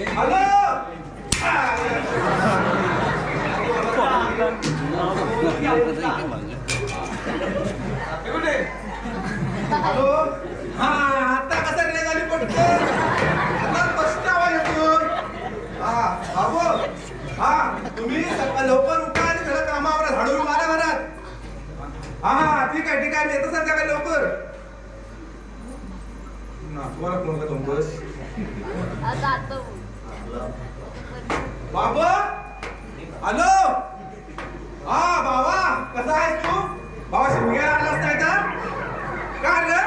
Hello hello हा आता कसं नाही झाली पटकन आता स्पष्ट आवाज येतो हा बाबू हा तुम्ही सकाळ लवकर उठा आणि सगळं कामावर झाडून मारा घरात हा हा ठीक आहे ठीक आहे मी येतो संध्याकाळी लवकर ना तुम्हाला फोन करतो बस बाबू? हॅलो? हा बाबा कसा आहेस तू? बाबा शिमग्याला आलास नाही का? का रे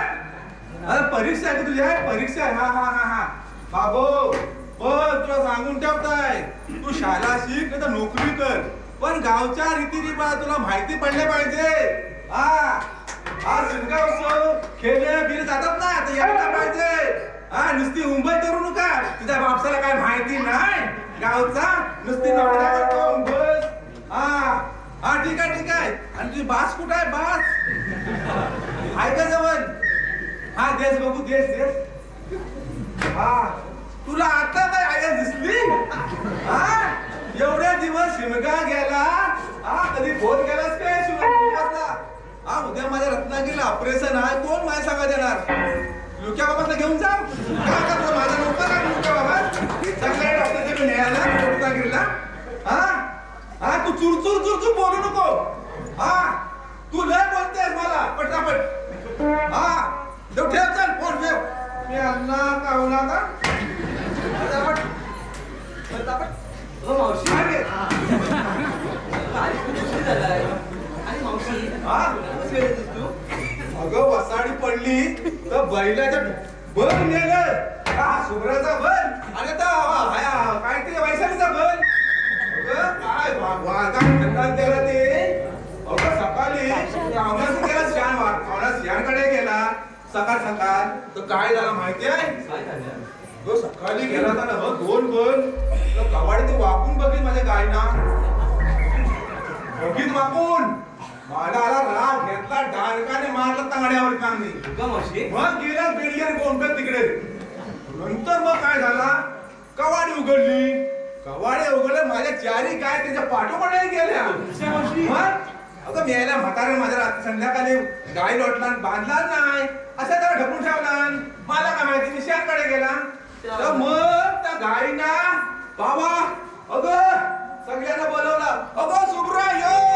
अरे परीक्षा आहे तुझी? आहे परीक्षा आहे. हा हा हा हा. बाबू पण तुला सांगून ठेवताय. तू शाळा शिक नाही तर नोकरी कर. पण गावच्या रीतीरिवाज तुला माहिती पडले पाहिजे. हा. हा शिमगा उत्सव खेळ बिर जातात ना आता यायला पाहिजे. हा नुसती मुंबई करू नका. तुझ्या बापसाला काय माहिती नाही? गावचा नुसती बस हा हा ठीक आहे ठीक आहे. आणि तुझी बास कुठं आहे बास? आहे का जवळ? हा देश बघू देश देश हा तुला आता काय आया दिसली? हा एवढे दिवस शिमगा गेला. हा कधी फोन केलास काय? शिमगा हा उद्या माझ्या रत्नागिरीला ऑपरेशन आहे. कोण लुक्या बाबाला घेऊन जा. का करतो माझा नोकर आहे लुक्या बाबा चांगल्या डॉक्टरकडे न्यायला रत्नागिरीला हा? हा तू चुर चुरचूर बोलू नको. हा? तू लय बोलतेस मला. पटापट. हा? देव ठेव चल फोन ठेव. मी अण्णा का होणार का पटापट. पटापट. हो मावशी मागे. आई खूप उशीर झालाय आणि मावशी हा कशी येतेस तू अगं वसाडी पडली. तर बैलाच्या बल नेलं. हा सुभ्राचा बल. आणि आता काय ते वैशालीचा अगं काय गेला ते? अगं सकाळी गेला श्यान श्यानकडे गेला. सकाळ सकाळ. तर काय झालं माहिती आहे? तो सकाळी गेला होता ना दोन बल. तर कवाडी ते वाकून बघित माझ्या गायना बघित वाकून. मला आला राग घेतला डालकाने मारला तांगड्यावर कांगणी. का मावशी मग गेला बेडलीवर गोंधळ तिकडे. नंतर मग काय झाला? कवाडी उघडली. कवाडी उघडल्या माझ्या चारी काय त्याच्या पाठोपाठी गेल्या. मग? अगं मेल्या म्हातारे माझ्या रात्री संध्याकाळी गाय लोटला बांधला नाही. असं त्याला ढकलून ठेवला मला काय माहिती मी शेतकडे गेला तर मग त्या गायीना बाबा अगं सगळ्यांना बोलवलं. अगं सुब्रा ये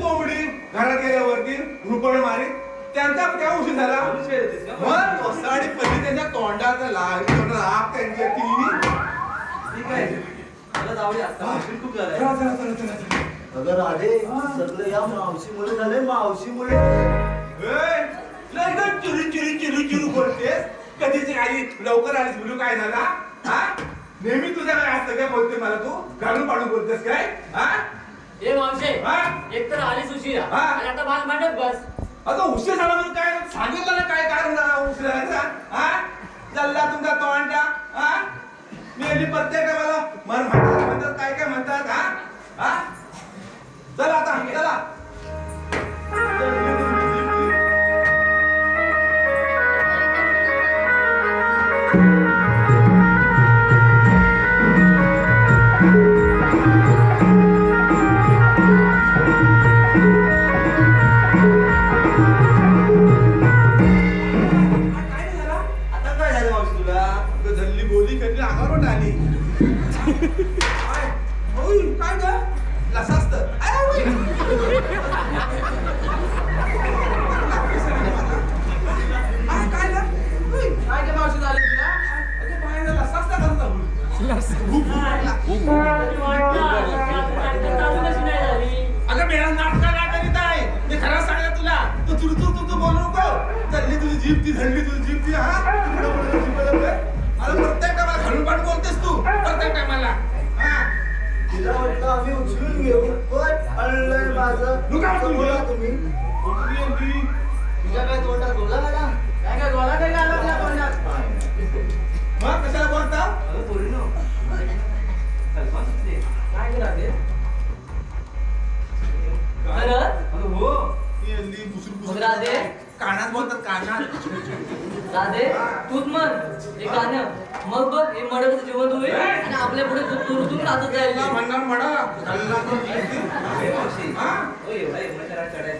कोंबडी घरात गेल्यावरती रुपड मारी त्यांचा त्या उशीर झाला. उशीर येतेस का? मग वसाडी पडली त्यांच्या तोंडात लागली तोंडात आग त्यांची ती. ठीक आहे. अगं राधे सगळं या मावशीमुळे झालंय. मावशीमुळे लय गं चिरू चिरू चिरू चिरू बोलतेस. कधीची आली लवकर आलीस बोलू काय झाला? हा? नेहमी तुझ्या काय असतं काय बोलते मला तू? घालून पाडून बोलतेस काय? हा? ए मावशे हा? एक तर आलीच उशिरा. हा? आणि आता भाग मांडत बस. अगं उशीर झाला म्हणून काय? सांगितलं ना काय कारण? झाला उशीर झाला अगं मेरा नाटका काय करीत आहे मी खरं सांगत तुला तू चुर चुर तू बोलू नको चालली तुझी जीप ती धरली तुझी जीप ती हा. अरे प्रत्येक टायमाला घालून पाठ बोलतेस तू प्रत्येक टायमाला तिला वाटतं आम्ही उचलून घेऊ पण अडलंय माझं तू उचलून बोला? तुम्ही ती? तुझ्या काय तोंडात बोला मला काय काय गोला काय आला तुझ्या तोंडात मग कशाला बोलता हो. मग राधे? कानात बोलतात कानात. राधे तूच म्हण. हे गाणं. मग बघ हे मडकचं जेवण होईल आणि आपल्या पुढे तुरतून नाचत जाईल म्हणणार म्हणा? तुझ्या? हा.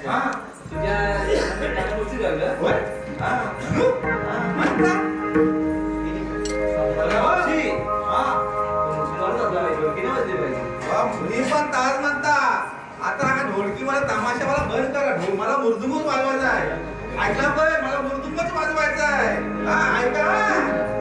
हा. पण ताज म्हणता. आता हा तमाशा मला बंद करा. ढोल मला मुरदुमच वाजवायचा आहे. ऐकला पण मला मुरदुमच वाजवायचा आहे. हा ऐका.